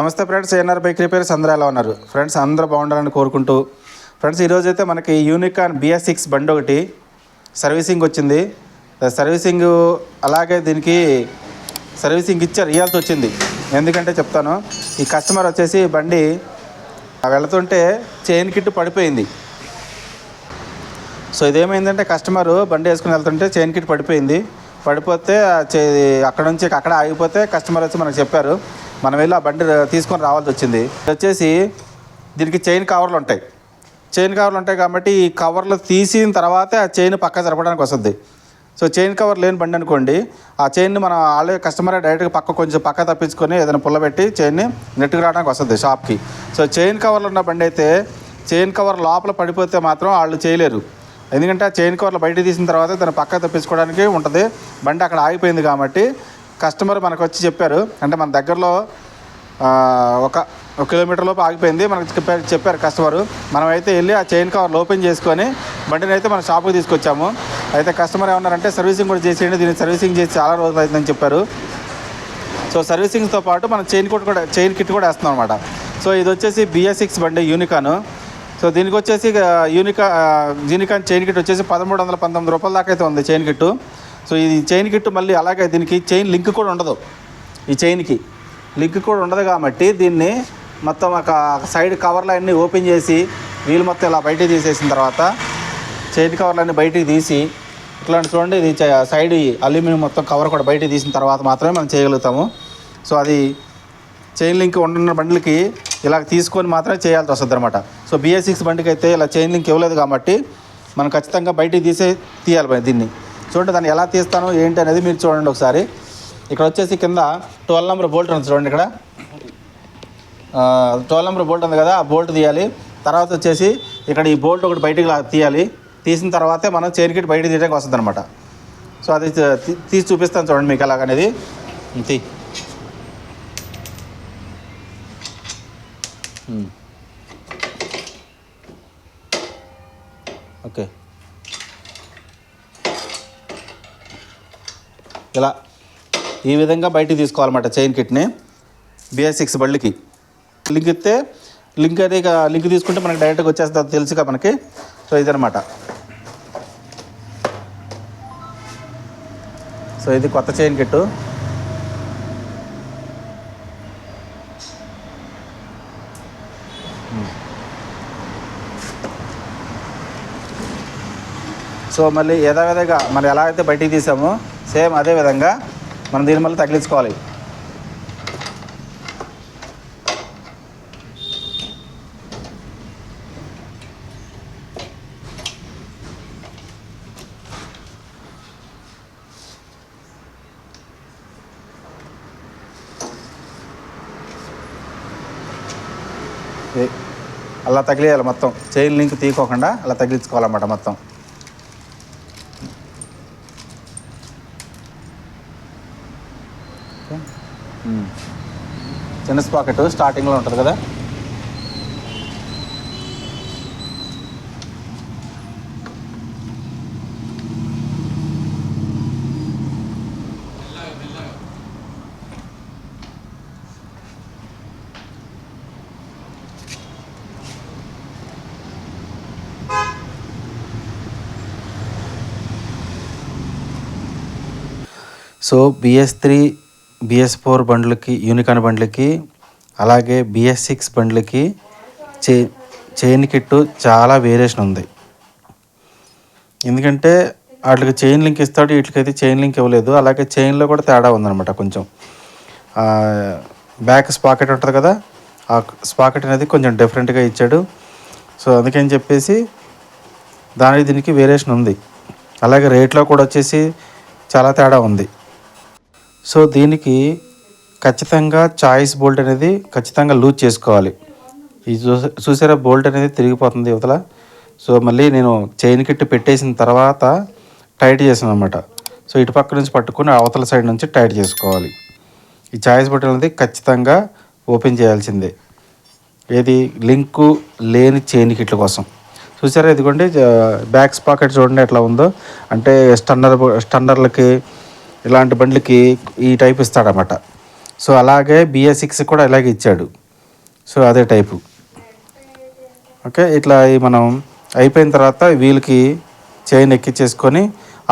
నమస్తే friends ANR bike repairs అందరూ ఎలా ఉన్నారు? ఫ్రెండ్స్ అందరూ బాగుండాలని కోరుకుంటూ ఫ్రెండ్స్ ఈరోజు అయితే మనకి యూనికాన్ బిఎస్ సిక్స్ బండి ఒకటి సర్వీసింగ్ వచ్చింది. సర్వీసింగ్ అలాగే దీనికి సర్వీసింగ్ ఇచ్చారు ఇవ్వాల్సి వచ్చింది. ఎందుకంటే చెప్తాను ఈ కస్టమర్ వచ్చేసి బండి వెళుతుంటే చైన్ కిట్ పడిపోయింది. సో ఇదేమైందంటే కస్టమరు బండి వేసుకుని వెళ్తుంటే చైన్ కిట్ పడిపోయింది. పడిపోతే అక్కడ నుంచి అక్కడ ఆగిపోతే కస్టమర్ వచ్చి మనకు చెప్పారు మనం వెళ్ళి ఆ బండి తీసుకొని రావాల్సి వచ్చింది. వచ్చేసి దీనికి చైన్ కవర్లు ఉంటాయి. చైన్ కవర్లు ఉంటాయి కాబట్టి ఈ కవర్లు తీసిన తర్వాతే ఆ చైన్ పక్క జరపడానికి వస్తుంది. సో చైన్ కవర్ లేని బండి అనుకోండి ఆ చైన్ని మనం ఆల్రెడీ కస్టమర్ డైరెక్ట్గా పక్క కొంచెం పక్క తప్పించుకొని ఏదైనా పుల్లబెట్టి చైన్ని నెట్టుకు రావడానికి వస్తుంది షాప్కి. సో చైన్ కవర్లు ఉన్న బండి అయితే చైన్ కవర్ లోపల పడిపోతే మాత్రం వాళ్ళు చేయలేరు. ఎందుకంటే ఆ చైన్ కవర్లు బయట తీసిన తర్వాత దాన్ని పక్క తప్పించుకోవడానికి ఉంటుంది. బండి అక్కడ ఆగిపోయింది కాబట్టి కస్టమర్ మనకు వచ్చి చెప్పారు. అంటే మన దగ్గరలో ఒక ఒక కిలోమీటర్ లోపు ఆగిపోయింది. మనకు చెప్పారు చెప్పారు కస్టమర్. మనమైతే వెళ్ళి ఆ చైన్ కవర్లు ఓపెన్ చేసుకొని బండిని అయితే మన షాప్కి తీసుకొచ్చాము. అయితే కస్టమర్ ఏమన్నారంటే సర్వీసింగ్ కూడా చేసేయండి. దీన్ని సర్వీసింగ్ చేసి చాలా రోజులు అవుతుందని చెప్పారు. సో సర్వీసింగ్తో పాటు మనం చైన్ కుట్ కూడా చైన్ కిట్ కూడా వేస్తున్నాం అనమాట సో ఇది వచ్చేసి బిఎస్ సిక్స్ బండి యూనికాను. సో దీనికి వచ్చేసి యూనికా యూనికాన్ చైన్ కిట్ వచ్చేసి పదమూడు వందల పంతొమ్మిది రూపాయల దాకా అయితే ఉంది చైన్ కిట్టు. సో ఇది చైన్ కిట్ మళ్ళీ అలాగే దీనికి చైన్ లింక్ కూడా ఉండదు. ఈ చైన్కి లింక్ కూడా ఉండదు కాబట్టి దీన్ని మొత్తం ఒక సైడ్ కవర్లు అన్నీ ఓపెన్ చేసి వీలు మొత్తం ఇలా బయటకు తీసేసిన తర్వాత చైన్ కవర్లన్నీ బయటికి తీసి ఇట్లాంటి చూడండి ఇది సైడ్ అల్యూమినియం మొత్తం కవర్ కూడా బయటకు తీసిన తర్వాత మాత్రమే మనం చేయగలుగుతాము. సో అది చైన్ లింక్ ఉన్న బండ్లకి ఇలా తీసుకొని మాత్రమే చేయాల్సి వస్తుంది అనమాట సో బిఎస్ సిక్స్ బండికి అయితే ఇలా చైన్ లింక్ ఇవ్వలేదు కాబట్టి మనం ఖచ్చితంగా బయటికి తీసే తీయాలి దీన్ని. చూడండి దాన్ని ఎలా తీస్తాను ఏంటి అనేది మీరు చూడండి ఒకసారి. ఇక్కడ వచ్చేసి కింద ట్వెల్వ్ నెంబర్ బోల్ట్ ఉంది చూడండి ఇక్కడ. ట్వెల్వ్ నెంబర్ బోల్ట్ ఉంది కదా ఆ బోల్ట్ తీయాలి. తర్వాత వచ్చేసి ఇక్కడ ఈ బోల్ట్ ఒకటి బయటికి తీయాలి. తీసిన తర్వాతే మనం చైన్ కిట్ బయటికి తీయడానికి వస్తుంది అనమాట సో అది తీసి చూపిస్తాను చూడండి మీకు ఎలాగనేది తీ. ఓకే. ఇలా ఈ విధంగా బయటికి తీసుకోవాలన్నమాట చైన్ కిట్ని. బిఎస్ సిక్స్ బళ్ళకి. లింక్ ఇస్తే లింక్ అది లింక్ తీసుకుంటే మనకి డైరెక్ట్గా వచ్చేస్తుంది తెలుసుగా మనకి. సో ఇదనమాట సో ఇది కొత్త చైన్ కిట్టు. సో మళ్ళీ యథావిధిగా మనం ఎలా అయితే బయటికి తీసామో సేమ్ అదే విధంగా మనం దీని మళ్ళీ తగిలించుకోవాలి. అలా తగిలియాలి మొత్తం. చైన్ లింక్ తీయకోకుండా అలా తగిలించుకోవాలన్నమాట మొత్తం. చిన్న స్పాకెట్ స్టార్టింగ్లో ఉంటుంది కదా. So BS three BS four బండ్లకి Unicorn బండ్లకి అలాగే బిఎస్ సిక్స్ బండ్లకి చే చైన్ కిట్టు చాలా వేరియేషన్ ఉంది. ఎందుకంటే వాటికి చైన్ లింక్ ఇస్తాడు వీటికైతే చైన్ లింక్ ఇవ్వలేదు. అలాగే చైన్లో కూడా తేడా ఉందన్నమాట కొంచెం. బ్యాక్ స్పాకెట్ ఉంటుంది కదా ఆ స్పాకెట్ అనేది కొంచెం డిఫరెంట్గా ఇచ్చాడు. సో అందుకని చెప్పేసి దానికి దీనికి వేరియేషన్ ఉంది. అలాగే రేట్లో కూడా వచ్చేసి చాలా తేడా ఉంది. సో దీనికి ఖచ్చితంగా చాయిస్ బోల్ట్ అనేది ఖచ్చితంగా లూజ్ చేసుకోవాలి. ఈ చూసా చూసారా బోల్ట్ అనేది తిరిగిపోతుంది యువతల సో మళ్ళీ నేను చైన్ కిట్ పెట్టేసిన తర్వాత టైట్ చేసాను అనమాట సో ఇటు పక్క నుంచి పట్టుకుని అవతల సైడ్ నుంచి టైట్ చేసుకోవాలి. ఈ చాయిస్ బోల్ట్ అనేది ఖచ్చితంగా ఓపెన్ చేయాల్సిందే. ఏది లింకు లేని చైన్ కిట్ల కోసం. చూసారా ఇదిగోండి బ్యాక్స్ పాకెట్ చూడండి ఎట్లా ఉందో. అంటే స్టన్నర్ స్టన్నర్లకి ఇలాంటి బండ్లకి ఈ టైప్ ఇస్తాడనమాట సో అలాగే బిఏ సిక్స్ కూడా ఇలాగే ఇచ్చాడు. సో అదే టైపు. ఓకే ఇట్లా మనం అయిపోయిన తర్వాత వీళ్ళకి చైన్ ఎక్కించేసుకొని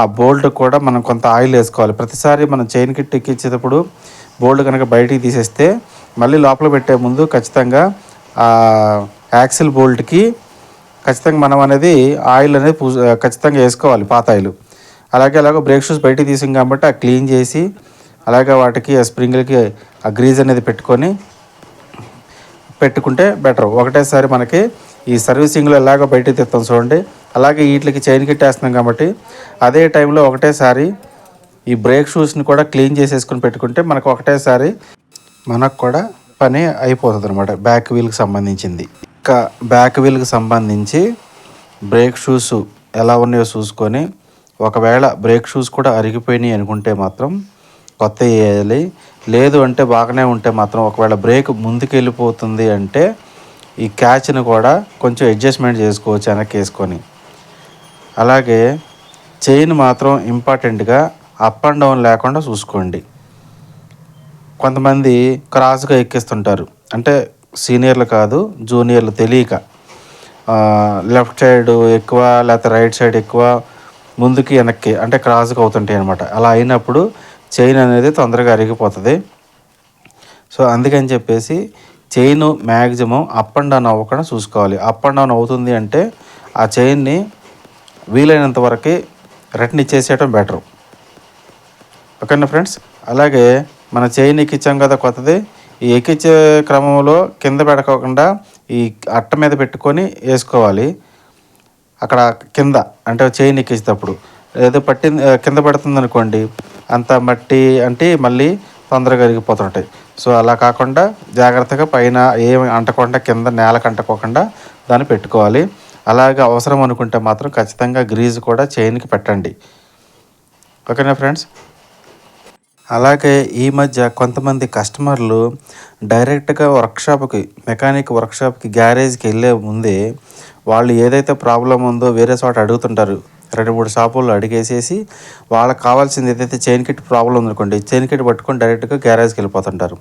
ఆ బోల్ట్ కూడా మనం కొంత ఆయిల్ వేసుకోవాలి. ప్రతిసారి మనం చైన్ కిట్ ఎక్కించేటప్పుడు బోల్ట్ కనుక బయటికి తీసేస్తే మళ్ళీ లోపల పెట్టే ముందు ఖచ్చితంగా ఆ యాక్సిల్ బోల్ట్కి ఖచ్చితంగా మనం అనేది ఆయిల్ అనేది పూ ఖచ్చితంగా వేసుకోవాలి పాత ఆయిల్. అలాగే అలాగే బ్రేక్ షూస్ బయటికి తీసాం కాబట్టి ఆ క్లీన్ చేసి అలాగే వాటికి ఆ స్ప్రింగ్లకి ఆ గ్రీజ్ అనేది పెట్టుకొని పెట్టుకుంటే బెటర్. ఒకటేసారి మనకి ఈ సర్వీసింగ్లో ఎలాగో బయటికి తెస్తాం చూడండి. అలాగే వీటికి చైన్ కిట్టేస్తున్నాం కాబట్టి అదే టైంలో ఒకటేసారి ఈ బ్రేక్ షూస్ని కూడా క్లీన్ చేసేసుకుని పెట్టుకుంటే మనకు ఒకటేసారి మనకు కూడా పని అయిపోతుంది అనమాట బ్యాక్ వీల్కి సంబంధించింది. ఇంకా బ్యాక్ వీల్కి సంబంధించి బ్రేక్ షూస్ ఎలా ఉన్నాయో చూసుకొని ఒకవేళ బ్రేక్ షూస్ కూడా అరిగిపోయినాయి అనుకుంటే మాత్రం కొత్త వేయాలి. లేదు అంటే బాగానే ఉంటే మాత్రం ఒకవేళ బ్రేక్ ముందుకు వెళ్ళిపోతుంది అంటే ఈ క్యాచ్ని కూడా కొంచెం అడ్జస్ట్మెంట్ చేసుకోవచ్చు వెనక్కి వేసుకొని అలాగే చైన్ మాత్రం ఇంపార్టెంట్గా అప్ అండ్ డౌన్ లేకుండా చూసుకోండి. కొంతమంది క్రాస్గా ఎక్కిస్తుంటారు. అంటే సీనియర్లు కాదు జూనియర్లు తెలియక. లెఫ్ట్ సైడ్ ఎక్కువ లేకపోతే రైట్ సైడ్ ఎక్కువ ముందుకి వెనక్కి అంటే క్రాస్గా అవుతుంటాయి అనమాట అలా అయినప్పుడు చైన్ అనేది తొందరగా అరిగిపోతుంది. సో అందుకని చెప్పేసి chain maximum up and down అవ్వకుండా చూసుకోవాలి. అప్ అండ్ డౌన్ అవుతుంది అంటే ఆ చైన్ని వీలైనంత వరకు రిటర్న్ ఇచ్చేసేయటం బెటర్. ఓకేనా ఫ్రెండ్స్? అలాగే మన చైన్ ఎక్కించాం కదా కొత్తది. ఈ ఎక్కించే క్రమంలో కింద పెడకోకుండా ఈ అట్ట మీద పెట్టుకొని వేసుకోవాలి. అక్కడ కింద అంటే చైన్ ఎక్కించేటప్పుడు ఏదో పట్టింది కింద పడుతుంది అనుకోండి అంత మట్టి అంటే మళ్ళీ తొందరగా కరిగిపోతుంటాయి సో అలా కాకుండా జాగ్రత్తగా పైన ఏమి అంటకుండా కింద నేలకు అంటకోకుండా దాన్ని పెట్టుకోవాలి. అలాగే అవసరం అనుకుంటే మాత్రం ఖచ్చితంగా గ్రీజ్ కూడా చైన్కి పెట్టండి. ఓకేనా ఫ్రెండ్స్? అలాగే ఈ మధ్య కొంతమంది కస్టమర్లు డైరెక్ట్గా వర్క్షాప్కి మెకానిక్ వర్క్షాప్కి గ్యారేజ్కి వెళ్ళే ముందే వాళ్ళు ఏదైతే ప్రాబ్లం ఉందో వేరే చోట అడుగుతుంటారు. రెండు మూడు షాపుల్లో అడిగేసేసి వాళ్ళకి కావాల్సింది ఏదైతే చైన్ కిట్ ప్రాబ్లం ఉందనుకోండి చైన్ కిట్ పట్టుకొని డైరెక్ట్గా గ్యారేజ్కి వెళ్ళిపోతుంటారు.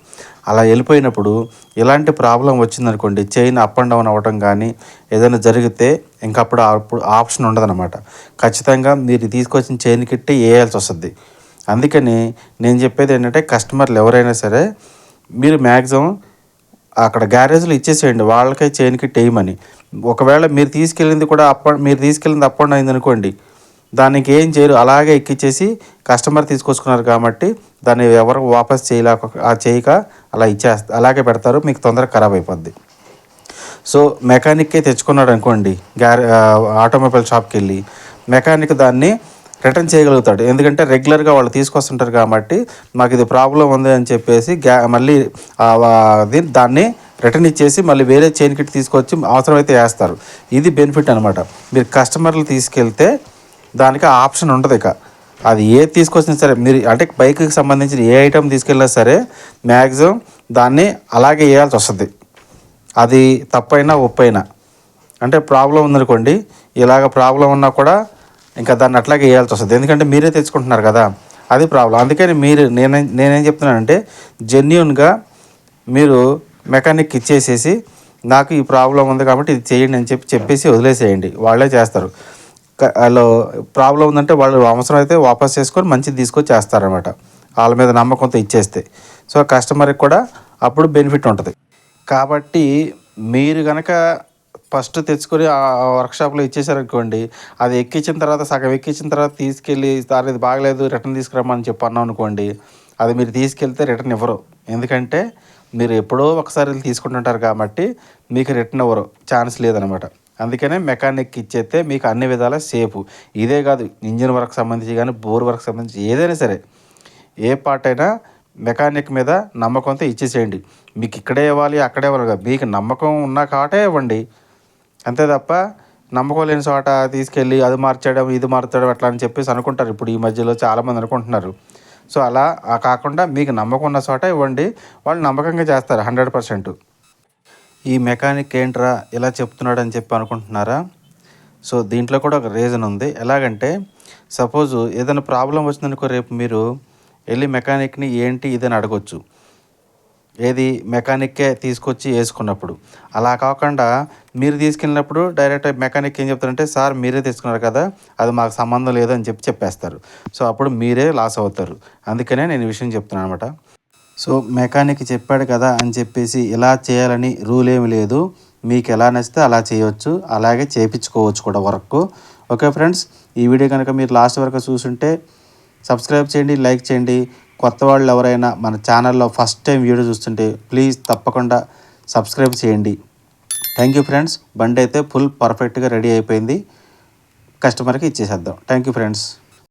అలా వెళ్ళిపోయినప్పుడు ఇలాంటి ప్రాబ్లం వచ్చిందనుకోండి చైన్ అప్ అండ్ డౌన్ అవ్వడం కానీ ఏదైనా జరిగితే ఇంకా అప్పుడు అప్పుడు ఆప్షన్ ఉండదన్నమాట. ఖచ్చితంగా మీరు తీసుకొచ్చిన చైన్ కిట్ వేయాల్సి వస్తుంది. అందుకని నేను చెప్పేది ఏంటంటే కస్టమర్లు ఎవరైనా సరే మీరు మ్యాక్సిమం అక్కడ గ్యారేజ్లో ఇచ్చేసేయండి వాళ్ళకే చైన్కి కిట్ ఒకవేళ మీరు తీసుకెళ్ళింది కూడా అప్ప మీరు తీసుకెళ్ళింది అప్ అండ్ అయింది అనుకోండి దానికి ఏం చేయరు అలాగే ఎక్కిచ్చేసి కస్టమర్ తీసుకొచ్చుకున్నారు కాబట్టి దాన్ని ఎవరు వాపస్ చేయలేక ఆ చేయక అలా ఇచ్చేస్తా అలాగే పెడతారు మీకు తొందరగా ఖరాబ్ అయిపోద్ది. సో మెకానిక్కే తెచ్చుకున్నాడు అనుకోండి గ్యారే ఆటోమొబైల్ షాప్కి వెళ్ళి మెకానిక్ దాన్ని రిటర్న్ చేయగలుగుతాడు. ఎందుకంటే రెగ్యులర్గా వాళ్ళు తీసుకొస్తుంటారు కాబట్టి మాకు ఇది ప్రాబ్లం ఉంది అని చెప్పేసి గ్యా మళ్ళీ దాన్ని రిటర్న్ ఇచ్చేసి మళ్ళీ వేరే చైన్ కిట్ తీసుకొచ్చి అవసరమైతే వేస్తారు. ఇది బెనిఫిట్ అనమాట మీరు కస్టమర్లు తీసుకెళ్తే దానికి ఆ ఆప్షన్ ఉండదు ఇక. అది ఏది తీసుకొచ్చినా సరే మీరు అంటే బైక్కి సంబంధించిన ఏ ఐటమ్ తీసుకెళ్ళినా సరే మ్యాక్సిమం దాన్ని అలాగే వేయాల్సి వస్తుంది. అది తప్పైనా ఒప్పైనా. అంటే ప్రాబ్లం ఉందనుకోండి ఇలాగ ప్రాబ్లం ఉన్నా కూడా ఇంకా దాన్ని అట్లాగే వేయాల్సి వస్తుంది. ఎందుకంటే మీరే తెచ్చుకుంటున్నారు కదా అది ప్రాబ్లం అందుకని మీరు నేనే నేనేం చెప్తున్నానంటే జెన్యున్గా మీరు మెకానిక్ ఇచ్చేసేసి నాకు ఈ ప్రాబ్లం ఉంది కాబట్టి ఇది చేయండి అని చెప్పి చెప్పేసి వదిలేసేయండి. వాళ్ళే చేస్తారు. వాళ్ళు ప్రాబ్లం ఉందంటే వాళ్ళు అవసరం అయితే వాపస్ చేసుకొని మంచిది తీసుకొని చేస్తారనమాట వాళ్ళ మీద నమ్మకంతో ఇచ్చేస్తే. సో కస్టమర్కి కూడా అప్పుడు బెనిఫిట్ ఉంటుంది. కాబట్టి మీరు కనుక ఫస్ట్ తెచ్చుకొని ఆ వర్క్షాప్లో ఇచ్చేసారనుకోండి అది ఎక్కించిన తర్వాత సగం ఎక్కించిన తర్వాత తీసుకెళ్ళి సార్ ఇది బాగలేదు రిటర్న్ తీసుకురమ్మని చెప్పి అన్నాం అనుకోండి అది మీరు తీసుకెళ్తే రిటర్న్ ఇవ్వరు. ఎందుకంటే మీరు ఎప్పుడో ఒకసారి తీసుకుంటుంటారు కాబట్టి మీకు రిటర్న్ ఇవ్వరు. ఛాన్స్ లేదనమాట. అందుకనే మెకానిక్ ఇచ్చేస్తే మీకు అన్ని విధాల సేఫ్ ఇదే కాదు ఇంజిన్ వర్క్ సంబంధించి కానీ బోర్ వర్క్ సంబంధించి ఏదైనా సరే ఏ పార్ట్ అయినా మెకానిక్ మీద నమ్మకంతో ఇచ్చేసేయండి. మీకు ఇక్కడే ఇవ్వాలి అక్కడే ఇవ్వాలి మీకు నమ్మకం ఉన్న కాటే ఇవ్వండి. అంతే తప్ప నమ్మకం లేని చోట తీసుకెళ్ళి అది మార్చడం ఇది మార్చడం అట్లా అని చెప్పేసి అనుకుంటారు. ఇప్పుడు ఈ మధ్యలో చాలామంది అనుకుంటున్నారు. సో అలా కాకుండా మీకు నమ్మకం ఉన్న చోట ఇవ్వండి. వాళ్ళు నమ్మకంగా చేస్తారు హండ్రెడ్ పర్సెంట్. ఈ మెకానిక్ ఏంట్రా ఇలా చెప్తున్నాడు అని చెప్పి అనుకుంటున్నారా? సో దీంట్లో కూడా ఒక రీజన్ ఉంది. ఎలాగంటే సపోజ్ ఏదైనా ప్రాబ్లం వచ్చిందనుకో రేపు మీరు వెళ్ళి మెకానిక్ని ఏంటి ఇదని అడగొచ్చు. ఏది మెకానిక్కే తీసుకొచ్చి వేసుకున్నప్పుడు. అలా కాకుండా మీరు తీసుకెళ్ళినప్పుడు డైరెక్ట్ మెకానిక్ ఏం చెప్తారంటే సార్ మీరే తీసుకున్నారు కదా అది మాకు సంబంధం లేదు అని చెప్పి చెప్పేస్తారు. సో అప్పుడు మీరే లాస్ అవుతారు. అందుకనే నేను ఈ విషయం చెప్తున్నాను అనమాట సో మెకానిక్ చెప్పాడు కదా అని చెప్పేసి ఇలా చేయాలని రూల్ ఏమి లేదు. మీకు ఎలా నచ్చితే అలా చేయవచ్చు అలాగే చేయించుకోవచ్చు కూడా వర్క్. ఓకే ఫ్రెండ్స్ ఈ వీడియో కనుక మీరు లాస్ట్ వరకు చూసుంటే సబ్స్క్రైబ్ చేయండి లైక్ చేయండి. కొత్త వాళ్ళు ఎవరైనా మన ఛానల్లో ఫస్ట్ టైం వీడియో చూస్తుంటే ప్లీజ్ తప్పకుండా సబ్స్క్రైబ్ చేయండి. థ్యాంక్ యూ ఫ్రెండ్స్ బండి అయితే ఫుల్ పర్ఫెక్ట్గా రెడీ అయిపోయింది. కస్టమర్కి ఇచ్చేసేద్దాం. Thank you friends